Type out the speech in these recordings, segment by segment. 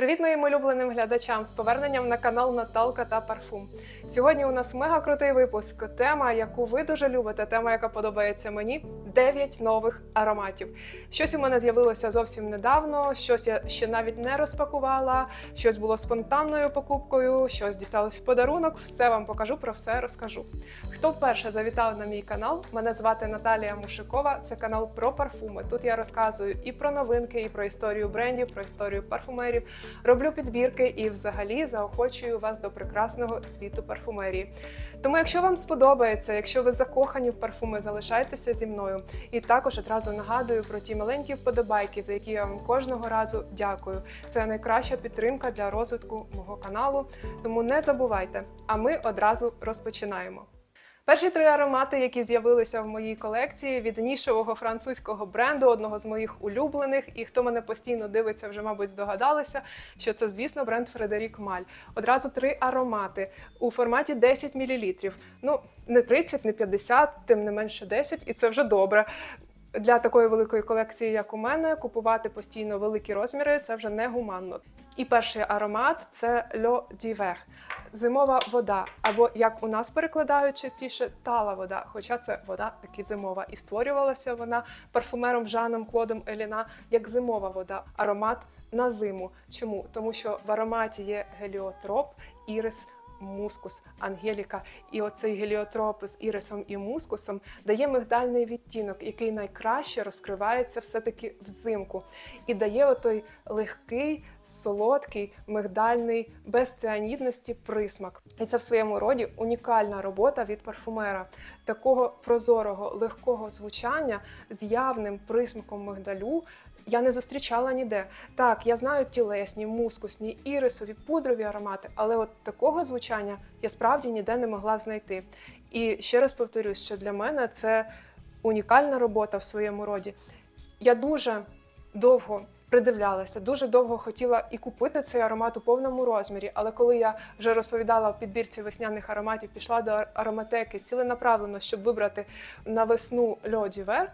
Привіт моїм улюбленим глядачам з поверненням на канал Наталка та Парфум. Сьогодні у нас мега крутий випуск. Тема, яку ви дуже любите, тема, яка подобається мені 9 нових ароматів. Щось у мене з'явилося зовсім недавно, щось я ще навіть не розпакувала, щось було спонтанною покупкою, щось дісталось в подарунок. Все вам покажу, про все розкажу. Хто вперше завітав на мій канал? Мене звати Наталія Мушикова. Це канал про парфуми. Тут я розказую і про новинки, і про історію брендів, про історію парфумерів. Роблю підбірки і взагалі заохочую вас до прекрасного світу парфумерії. Тому, якщо вам сподобається, якщо ви закохані в парфуми, залишайтеся зі мною. І також одразу нагадую про ті маленькі вподобайки, за які я вам кожного разу дякую. Це найкраща підтримка для розвитку мого каналу. Тому не забувайте. А ми одразу розпочинаємо. Перші три аромати, які з'явилися в моїй колекції від нішевого французького бренду, одного з моїх улюблених, і хто мене постійно дивиться, вже мабуть здогадалися, що це, звісно, бренд Фредерік Маль. Одразу три аромати у форматі 10 мл. Ну, не 30, не 50, тим не менше 10, і це вже добре. Для такої великої колекції, як у мене, купувати постійно великі розміри це вже не гуманно. І перший аромат це Льо Дівер. Зимова вода, або як у нас перекладають частіше тала вода, хоча це вода таки зимова. І створювалася вона парфумером Жаном Клодом Еліна як зимова вода, аромат на зиму. Чому? Тому що в ароматі є геліотроп, ірис. Мускус, Ангеліка, і оцей геліотроп з ірисом і мускусом дає мигдальний відтінок, який найкраще розкривається все-таки взимку, і дає отой легкий, солодкий, мигдальний, без ціанідності присмак. І це в своєму роді унікальна робота від парфумера, такого прозорого, легкого звучання з явним присмаком мигдалю. Я не зустрічала ніде. Так, я знаю тілесні, мускусні, ірисові, пудрові аромати, але от такого звучання я справді ніде не могла знайти. І ще раз повторюсь, що для мене це унікальна робота в своєму роді. Я дуже довго придивлялася, дуже довго хотіла і купити цей аромат у повному розмірі. Але коли я вже розповідала в підбірці весняних ароматів, пішла до ароматеки ціленаправленно, щоб вибрати на весну Льоді Вер,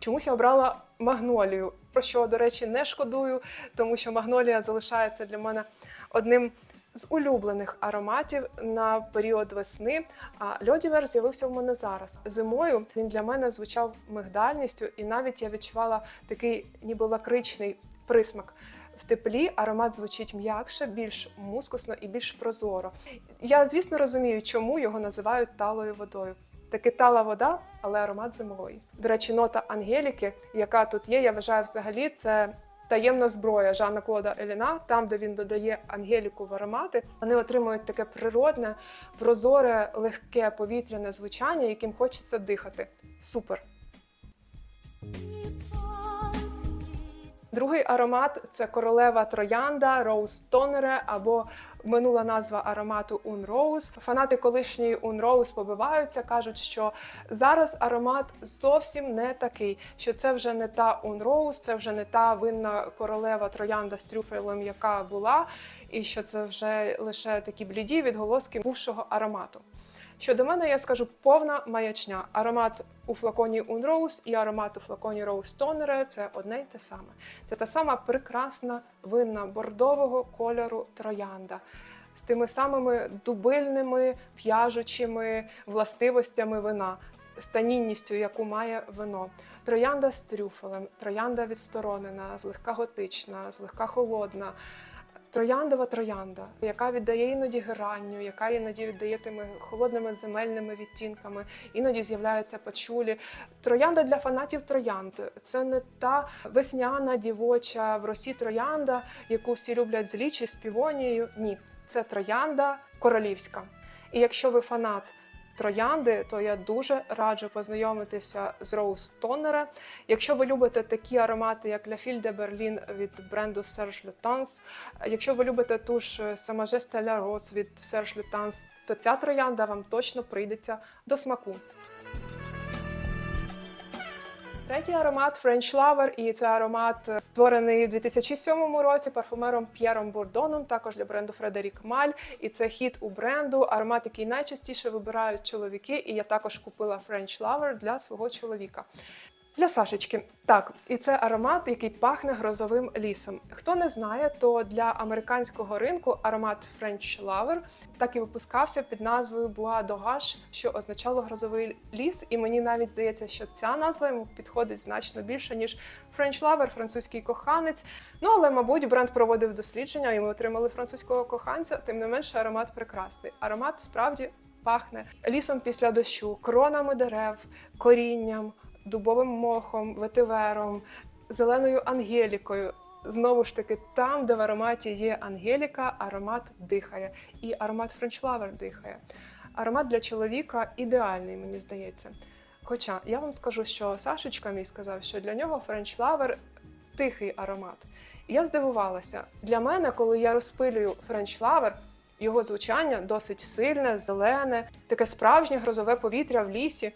чомусь я обрала магнолію, про що, до речі, не шкодую, тому що магнолія залишається для мене одним з улюблених ароматів на період весни. А льодівер з'явився в мене зараз. Зимою він для мене звучав мигдальністю, і навіть я відчувала такий ніби лакричний присмак. В теплі аромат звучить м'якше, більш мускусно і більш прозоро. Я, звісно, розумію, чому його називають талою водою. Таки тала вода, але аромат зимовий. До речі, нота Ангеліки, яка тут є, я вважаю, взагалі це таємна зброя Жана Клода Еліна. Там, де він додає Ангеліку в аромати, вони отримують таке природне, прозоре, легке повітряне звучання, яким хочеться дихати. Супер! Другий аромат це королева троянда Rose Тонере або минула назва аромату Rose. Фанати колишньої Rose побиваються, кажуть, що зараз аромат зовсім не такий, що це вже не та Rose, це вже не та винна королева троянда з трюфелем, яка була, і що це вже лише такі бліді відголоски бувшого аромату. Щодо мене, я скажу повна маячня. Аромат у флаконі Un Rose і аромат у флаконі Rose Toner – це одне й те саме. Це та сама прекрасна винна бордового кольору троянда. З тими самими дубильними в'яжучими властивостями вина, з танінністю, яку має вино. Троянда з трюфелем, троянда відсторонена, злегка готична, злегка холодна. Трояндова троянда, яка віддає іноді геранню, яка іноді віддає тими холодними земельними відтінками, іноді з'являються пачулі. Троянда для фанатів троянд це не та весняна дівоча в росі троянда, яку всі люблять з лічі, з півонією. Ні, це троянда королівська. І якщо ви фанат троянди, то я дуже раджу познайомитися з Роуз Тонера. Якщо ви любите такі аромати, як La de Berlin від бренду Serge Lutens, якщо ви любите ту ж Majesté La Rose від Serge Lutens, то ця троянда вам точно прийдеться до смаку. Третій аромат French Lover, і це аромат створений у 2007 році парфумером П'єром Бурдоном, також для бренду Фредерік Маль. І це хіт у бренду, аромат, який найчастіше вибирають чоловіки. І я також купила French Lover для свого чоловіка. Для Сашечки. Так, і це аромат, який пахне грозовим лісом. Хто не знає, то для американського ринку аромат French Lover так і випускався під назвою Bois d'Orage, що означало грозовий ліс. І мені навіть здається, що ця назва йому підходить значно більше, ніж French Lover, французький коханець. Ну але, мабуть, бренд проводив дослідження, і ми отримали французького коханця. Тим не менше, аромат прекрасний. Аромат справді пахне лісом після дощу, кронами дерев, корінням дубовим мохом, ветивером, зеленою ангелікою. Знову ж таки, там, де в ароматі є ангеліка, аромат дихає. І аромат френчлавер дихає. Аромат для чоловіка ідеальний, мені здається. Хоча я вам скажу, що Сашечка мій сказав, що для нього френчлавер тихий аромат. Я здивувалася. Для мене, коли я розпилюю френчлавер, його звучання досить сильне, зелене, таке справжнє грозове повітря в лісі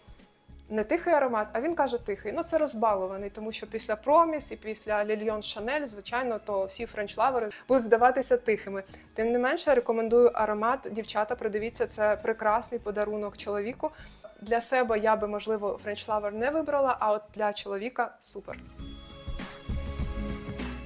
не тихий аромат, а він каже тихий. Ну це розбалований, тому що після Проміс і після Лільйон Шанель, звичайно, то всі френчлавери будуть здаватися тихими. Тим не менше, рекомендую аромат. Дівчата, придивіться, це прекрасний подарунок чоловіку. Для себе я би, можливо, френчлавер не вибрала, а от для чоловіка супер.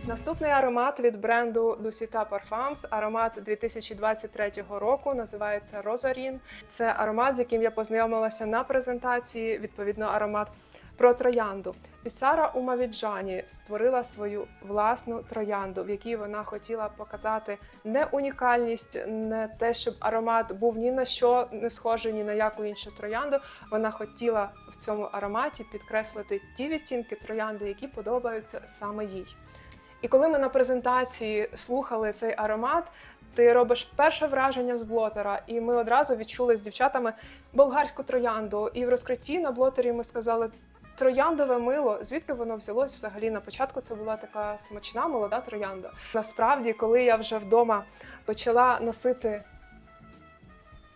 Наступний аромат від бренду Lucita Parfums, аромат 2023 року, називається Розарін. Це аромат, з яким я познайомилася на презентації, відповідно, аромат про троянду. Пісара Умавіджані створила свою власну троянду, в якій вона хотіла показати не унікальність, не те, щоб аромат був ні на що не схожий, ні на яку іншу троянду. Вона хотіла в цьому ароматі підкреслити ті відтінки троянди, які подобаються саме їй. І коли ми на презентації слухали цей аромат, ти робиш перше враження з блотера, і ми одразу відчули з дівчатами болгарську троянду. І в розкритті на блотері ми сказали. Трояндове мило, звідки воно взялось взагалі на початку? Це була така смачна молода троянда. Насправді, коли я вже вдома почала носити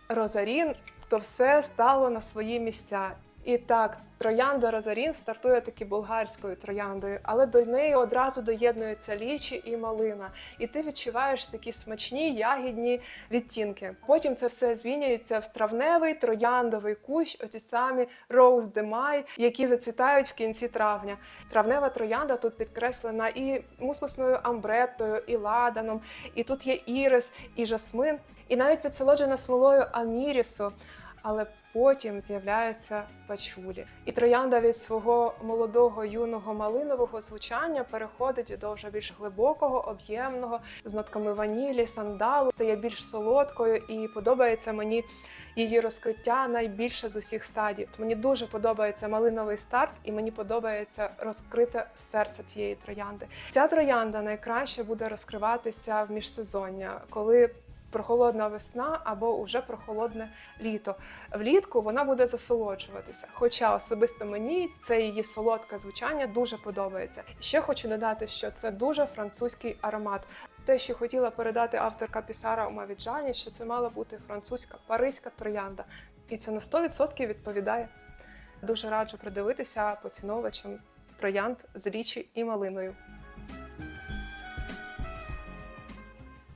розарін, то все стало на свої місця. І так, троянда Розарін стартує таки болгарською трояндою, але до неї одразу доєднуються лічі і малина. І ти відчуваєш такі смачні ягідні відтінки. Потім це все змінюється в травневий трояндовий кущ, оці самі de Mai, які зацвітають в кінці травня. Травнева троянда тут підкреслена і мускусною амбреттою, і ладаном, і тут є ірис, і жасмин, і навіть підсолоджена смолою амірісу. Але потім з'являється пачулі. І троянда від свого молодого юного малинового звучання переходить до вже більш глибокого, об'ємного, з нотками ванілі, сандалу, стає більш солодкою і подобається мені її розкриття найбільше з усіх стадій. Мені дуже подобається малиновий старт, і мені подобається розкрите серце цієї троянди. Ця троянда найкраще буде розкриватися в міжсезоння, коли прохолодна весна або уже прохолодне літо. Влітку вона буде засолоджуватися. Хоча особисто мені це її солодке звучання дуже подобається. Ще хочу додати, що це дуже французький аромат. Те, що хотіла передати авторка Пісара у Мавіджані, що це мала бути французька паризька троянда, і це на 100% відповідає. Дуже раджу придивитися поціновувачам троянд з річі і малиною.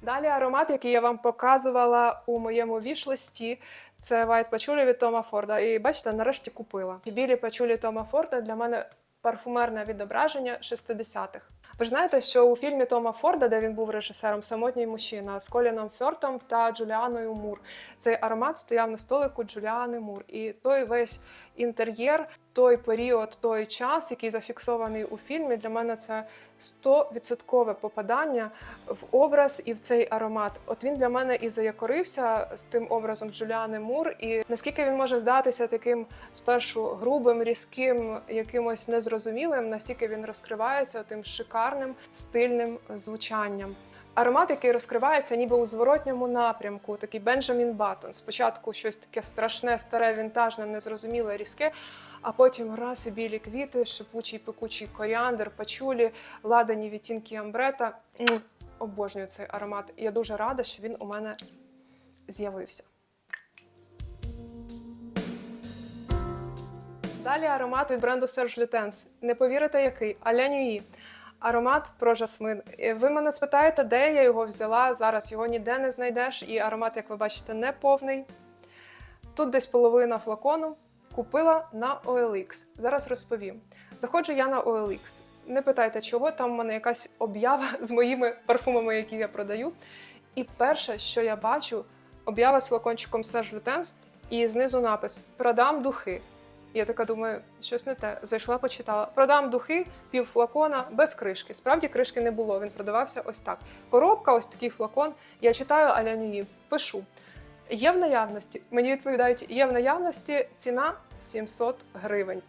Далі аромат, який я вам показувала у моєму віш-листі, це White Patchouli від Тома Форда. І бачите, нарешті купила. Білі пачулі Тома Форда для мене парфумерне відображення 60-х. Ви ж знаєте, що у фільмі Тома Форда, де він був режисером Самотній мужчина з Коліном Фьортом та Джуліаною Мур, цей аромат стояв на столику Джуліани Мур. І той весь інтер'єр, той період, той час, який зафіксований у фільмі, для мене це 100% попадання в образ і в цей аромат. От він для мене і заякорився з тим образом Джуліани Мур, і наскільки він може здатися таким спершу грубим, різким, якимось незрозумілим, настільки він розкривається тим шикарним стильним звучанням. Аромат, який розкривається ніби у зворотньому напрямку, такий Бенджамін Баттон. Спочатку щось таке страшне, старе, вінтажне, незрозуміле, різке, а потім раз і білі квіти, шипучий пекучий коріандр, пачулі, ладані відтінки амбрета. Обожнюю цей аромат. Я дуже рада, що він у мене з'явився. Далі аромат від бренду Serge Lutens. Не повірите, який Аля Нюї. Аромат про жасмин. Е, Ви мене спитаєте, де я його взяла. Зараз його ніде не знайдеш, і аромат, як ви бачите, не повний. Тут десь половина флакону. Купила на OLX. Зараз розповім. Заходжу я на OLX. Не питайте, чого там в мене якась об'ява з моїми парфумами, які я продаю. І перше, що я бачу, об'ява з флакончиком Serge Lutens, і знизу напис Продам духи. Я така думаю, щось не те. Зайшла, почитала. Продам духи, пів флакона без кришки. Справді кришки не було. Він продавався ось так. Коробка, ось такий флакон. Я читаю Аля Нюї, пишу. Є в наявності. Мені відповідають, є в наявності ціна 700 гривень.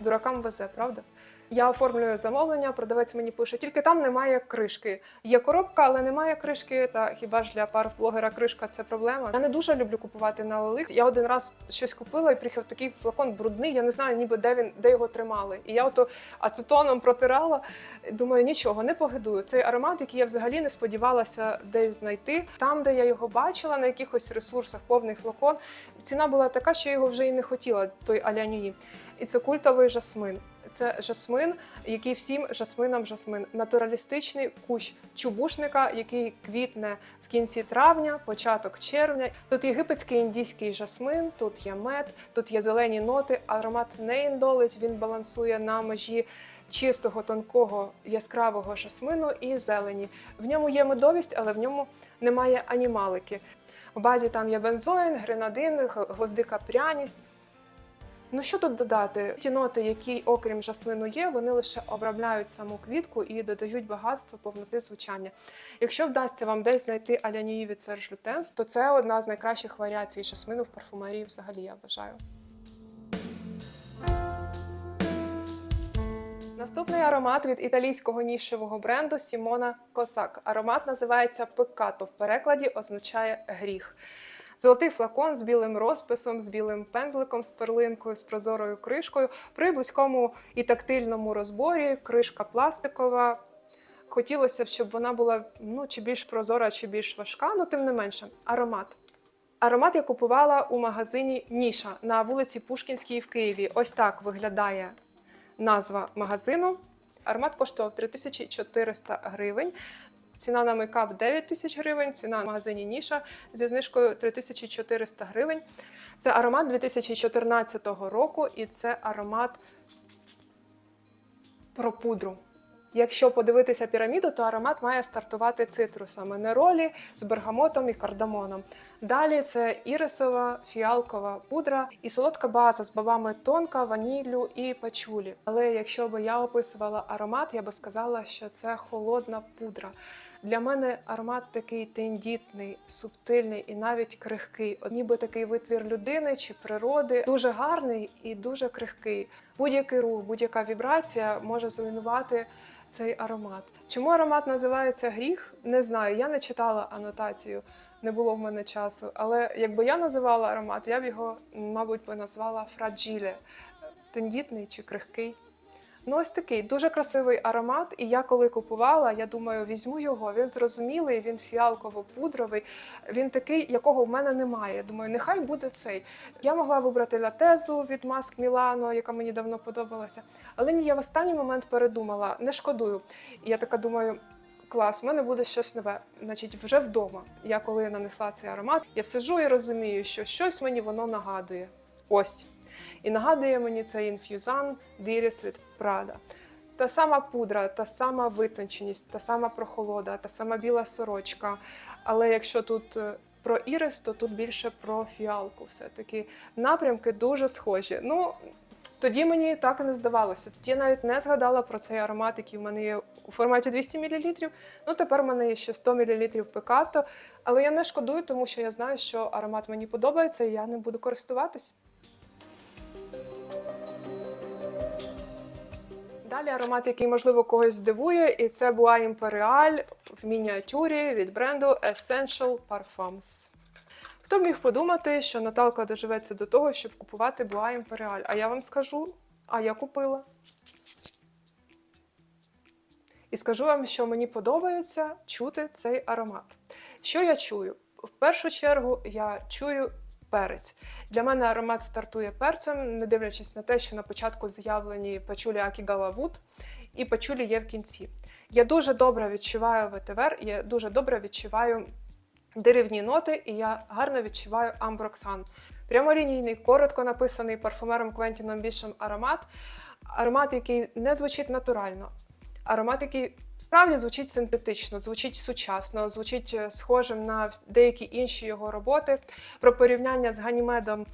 Дуракам везе, правда? Я оформлюю замовлення, продавець мені пише, тільки там немає кришки. Є коробка, але немає кришки. Та хіба ж для парфблогера кришка це проблема? Я не дуже люблю купувати на OLX. Я один раз щось купила і приїхав такий флакон брудний. Я не знаю, ніби де він де його тримали. І я ото ацетоном протирала. Думаю, нічого, не погидую. Цей аромат, який я взагалі не сподівалася десь знайти. Там, де я його бачила, на якихось ресурсах, повний флакон. Ціна була така, що я його вже і не хотіла, той алянюї. І це культовий жасмин. Це жасмин, який всім жасминам жасмин. Натуралістичний кущ чубушника, який квітне в кінці травня, початок червня. Тут єгипетський індійський жасмин, тут є мед, тут є зелені ноти. Аромат не індолить, він балансує на межі чистого, тонкого, яскравого жасмину і зелені. В ньому є медовість, але в ньому немає анімалики. В базі там є бензоїн, гренадин, гвоздика пряність. Ну що тут додати? Ті ноти, які, окрім жасмину, є, вони лише обробляють саму квітку і додають багатство повноти звучання. Якщо вдасться вам десь знайти алянії від Serge Lutens, то це одна з найкращих варіацій жасмину в парфумерії взагалі, я вважаю. Наступний аромат від італійського нішевого бренду Сімона Косак. Аромат називається Пекато. В перекладі означає гріх. Золотий флакон з білим розписом, з білим пензликом, з перлинкою, з прозорою кришкою. При близькому і тактильному розборі кришка пластикова. Хотілося б, щоб вона була ну, чи більш прозора, чи більш важка, але тим не менше. Аромат. Аромат я купувала у магазині Ніша на вулиці Пушкінській в Києві. Ось так виглядає назва магазину. Аромат коштував 3400 гривень. Ціна на мейкап 9 тисяч гривень, ціна в магазині Ніша зі знижкою 3400 гривень. Це аромат 2014 року, і це аромат про пудру. Якщо подивитися піраміду, то аромат має стартувати цитрусами, неролі з бергамотом і кардамоном. Далі це ірисова фіалкова пудра і солодка база з бабами тонка, ваніллю і пачулі. Але якщо би я описувала аромат, я би сказала, що це холодна пудра. Для мене аромат такий тендітний, субтильний і навіть крихкий. Ніби такий витвір людини чи природи, дуже гарний і дуже крихкий. Будь-який рух, будь-яка вібрація може зруйнувати цей аромат. Чому аромат називається гріх? Не знаю. Я не читала анотацію, не було в мене часу. Але якби я називала аромат, я б його, мабуть, би назвала фраджиле, тендітний чи крихкий. Ну, ось такий дуже красивий аромат. І я коли купувала, я думаю, візьму його. Він зрозумілий, він фіалково-пудровий. Він такий, якого в мене немає. Думаю, нехай буде цей. Я могла вибрати латезу від Маск Мілано, яка мені давно подобалася. Але ні, я в останній момент передумала, не шкодую. І я така думаю. Клас, в мене буде щось нове. Значить, вже вдома. Я коли нанесла цей аромат, я сижу і розумію, що щось мені воно нагадує. Ось. І нагадує мені цей інф'юзан Діріс від Прада. Та сама пудра, та сама витонченість, та сама прохолода, та сама біла сорочка. Але якщо тут е, про ірис, то тут більше про фіалку. Все-таки напрямки дуже схожі. Ну, тоді мені так і не здавалося. Тоді я навіть не згадала про цей аромат, який в мене є у форматі 200 мл. Ну, тепер в мене є ще 100 мл пекато. Але я не шкодую, тому що я знаю, що аромат мені подобається, і я не буду користуватись. Далі аромат, який можливо когось здивує, і це Bois Imperial в мініатюрі від бренду Essential Parfums. Хто міг подумати, що Наталка доживеться до того, щоб купувати Bois Imperial? А я вам скажу, а я купила. І скажу вам, що мені подобається чути цей аромат. Що я чую? В першу чергу я чую перець. Для мене аромат стартує перцем, не дивлячись на те, що на початку заявлені пачулі Акігава і пачулі є в кінці. Я дуже добре відчуваю ветивер, я дуже добре відчуваю деревні ноти, і я гарно відчуваю амброксан. Прямолінійний, коротко написаний парфумером Квентіном Бішем аромат. Аромат, який не звучить натурально, аромат, який справді звучить синтетично, звучить сучасно, звучить е, схожим на деякі інші його роботи. Про порівняння з Ганімедом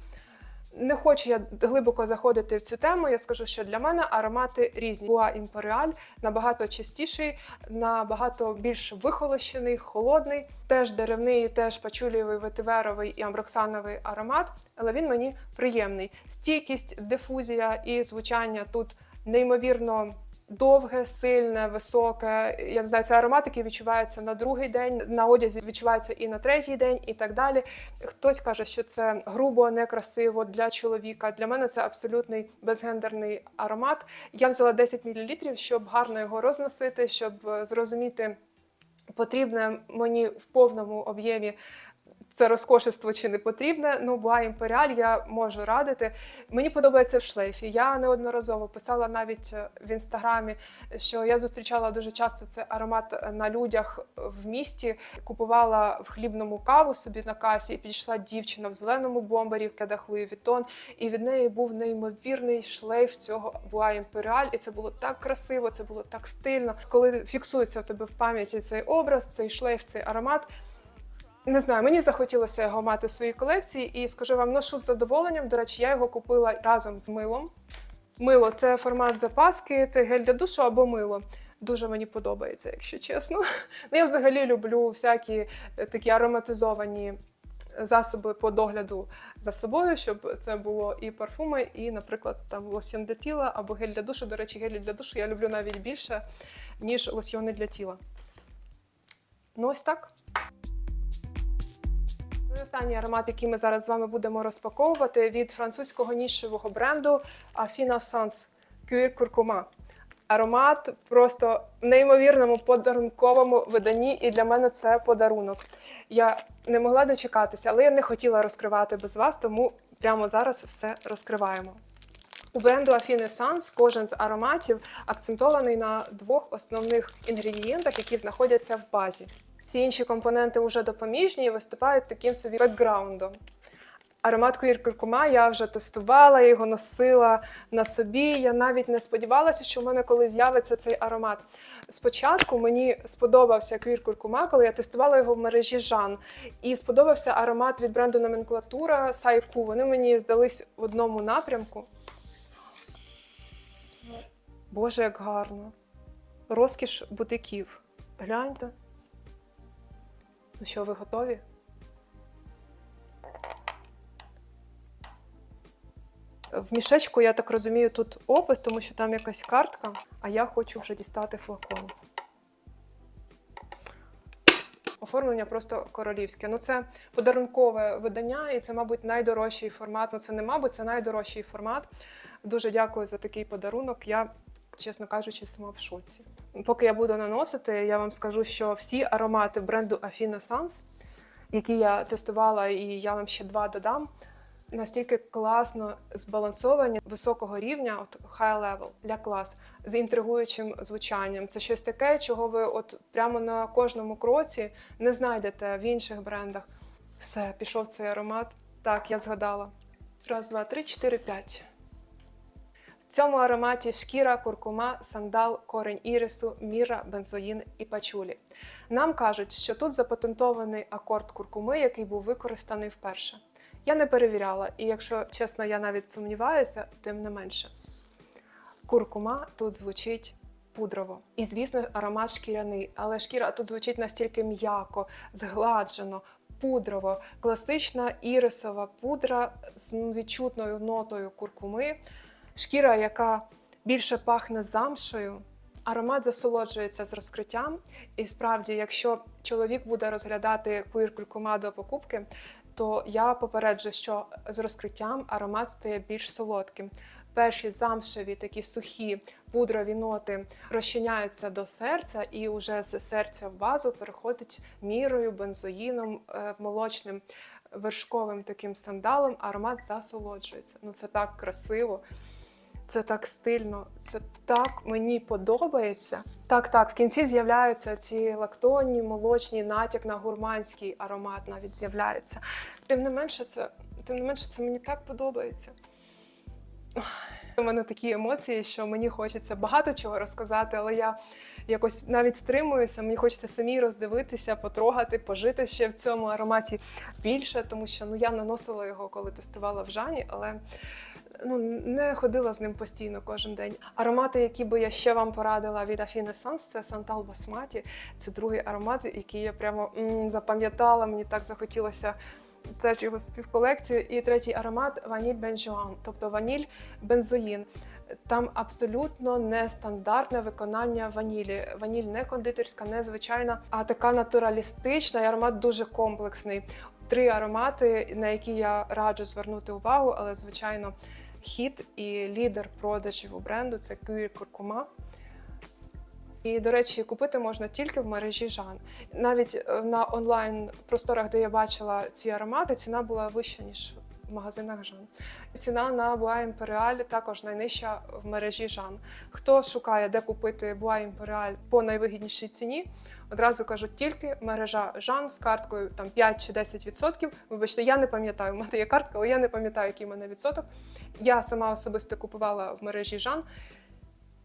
не хочу я глибоко заходити в цю тему. Я скажу, що для мене аромати різні. Буа імперіаль набагато чистіший, набагато більш вихолощений, холодний, теж деревний, теж пачулєвий, ветиверовий і амброксановий аромат, але він мені приємний. Стійкість, дифузія і звучання тут неймовірно. Довге, сильне, високе. Я не знаю, це аромат, який на другий день, на одязі відчувається і на третій день, і так далі. Хтось каже, що це грубо, некрасиво для чоловіка. Для мене це абсолютний безгендерний аромат. Я взяла 10 мл, щоб гарно його розносити, щоб е, зрозуміти, потрібне мені в повному об'ємі. Це розкошество чи не потрібне. Ну, буа імперіаль я можу радити. Мені подобається в шлейфі. Я неодноразово писала навіть е, в інстаграмі, що я зустрічала дуже часто цей аромат на людях в місті. Купувала в хлібному каву собі на касі, і підійшла дівчина в зеленому бомбері в кедах Луї Вітон, і від неї був неймовірний шлейф цього буа імперіаль. І це було так красиво, це було так стильно. Коли фіксується в тебе в пам'яті цей образ, цей шлейф, цей аромат. Не знаю, мені захотілося його мати в своїй колекції, і скажу вам, ношу з задоволенням. До речі, я його купила разом з милом. Мило це формат запаски, це гель для душу або мило. Дуже мені подобається, якщо чесно. Ну, я взагалі люблю всякі е, такі ароматизовані засоби по догляду за собою, щоб це було і парфуми, і, наприклад, там лосьон для тіла або гель для душу. До речі, гель для душу я люблю навіть більше, ніж лосьони для тіла. Ну, ось так. Ну останній аромат, який ми зараз з вами будемо розпаковувати від французького нішевого бренду Afina Sans Cuir Curcuma. Аромат просто в неймовірному подарунковому виданні, і для мене це подарунок. Я не могла дочекатися, але я не хотіла розкривати без вас, тому прямо зараз все розкриваємо. У бренду Affine Sans кожен з ароматів акцентований на двох основних інгредієнтах, які знаходяться в базі. Всі інші компоненти вже допоміжні і виступають таким собі бекграундом. Аромат Куркума я вже тестувала, його носила на собі. Я навіть не сподівалася, що в мене колись з'явиться цей аромат. Спочатку мені сподобався Queer Куркума, коли я тестувала його в мережі Жан. І сподобався аромат від бренду Номенклатура Сайку. Вони мені здались в одному напрямку. Боже, як гарно. Розкіш бутиків. Гляньте. Ну що, ви готові? В мішечку, я так розумію, тут опис, тому що там якась картка, а я хочу вже дістати флакон. Оформлення просто королівське. Ну, це подарункове видання, і це, мабуть, найдорожчий формат. Ну, це не мабуть, це найдорожчий формат. Дуже дякую за такий подарунок. Я, чесно кажучи, сама в шоці. Поки я буду наносити, я вам скажу, що всі аромати бренду Afina Sans, які я тестувала, і я вам ще два додам, настільки класно збалансовані високого рівня, от high level, для клас, з інтригуючим звучанням. Це щось таке, чого ви от прямо на кожному кроці не знайдете в інших брендах. Все, пішов цей аромат. Так, я згадала. Раз, два, три, чотири, п'ять. В цьому ароматі шкіра, куркума, сандал, корень ірису, міра, бензоїн і пачулі. Нам кажуть, що тут запатентований акорд куркуми, який був використаний вперше. Я не перевіряла, і якщо чесно, я навіть сумніваюся, тим не менше. Куркума тут звучить пудрово. І, звісно, аромат шкіряний, але шкіра тут звучить настільки м'яко, згладжено, пудрово, класична ірисова пудра з відчутною нотою куркуми, шкіра, яка більше пахне замшею. Аромат засолоджується з розкриттям, і справді, якщо чоловік буде розглядати куір куркума до покупки, то я попереджу, що з розкриттям аромат стає більш солодким. Перші замшеві такі сухі пудрові ноти розчиняються до серця, і вже з серця в базу переходить мірою, бензоїном, е, молочним вершковим таким сандалом. Аромат засолоджується. Ну це так красиво. Це так стильно, це так мені подобається. Так, так, в кінці з'являються ці лактонні, молочні, натяк на гурманський аромат навіть з'являється. Тим не менше, це тим не менше, це мені так подобається. У мене такі емоції, що мені хочеться багато чого розказати, але я якось навіть стримуюся. Мені хочеться самі роздивитися, потрогати, пожити ще в цьому ароматі більше, тому що ну я наносила його, коли тестувала в Жані, але ну не ходила з ним постійно кожен день. Аромати, які би я ще вам порадила від Afine Essence, це Santal Basmati. Це другий аромат, який я прямо запам'ятала. Мені так захотілося теж його співколекцію. І третій аромат ваніль бенжуан, тобто ваніль бензоїн. Там абсолютно нестандартне виконання ванілі. Ваніль не кондитерська, не звичайна, а така натуралістична. І аромат дуже комплексний. Три аромати, на які я раджу звернути увагу, але звичайно, хіт і лідер продажів у бренду це Кюрі Куркума. І, до речі, купити можна тільки в мережі Жан. Навіть е, на онлайн просторах, де я бачила ці аромати, ціна була вища, ніж в магазинах Жан. Ціна на Bois Imperial також найнижча в мережі Жан. Хто шукає, де купити Bois Imperial по найвигіднішій ціні, одразу кажу, тільки мережа Жан з карткою там 5 чи 10%. Вибачте, я не пам'ятаю, у мене є картка, але я не пам'ятаю, який в мене відсоток. Я сама особисто купувала в мережі Жан.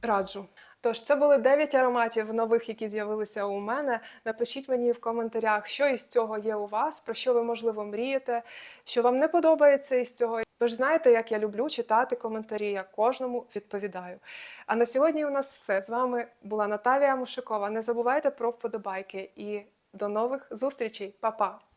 Раджу. Тож це були 9 ароматів нових, які з'явилися у мене. Напишіть мені в коментарях, що із цього є у вас, про що ви можливо мрієте, що вам не подобається із цього. Ви ж знаєте, як я люблю читати коментарі. Я кожному відповідаю. А на сьогодні у нас все. З вами була Наталія Мушикова. Не забувайте про вподобайки і до нових зустрічей. Па-па!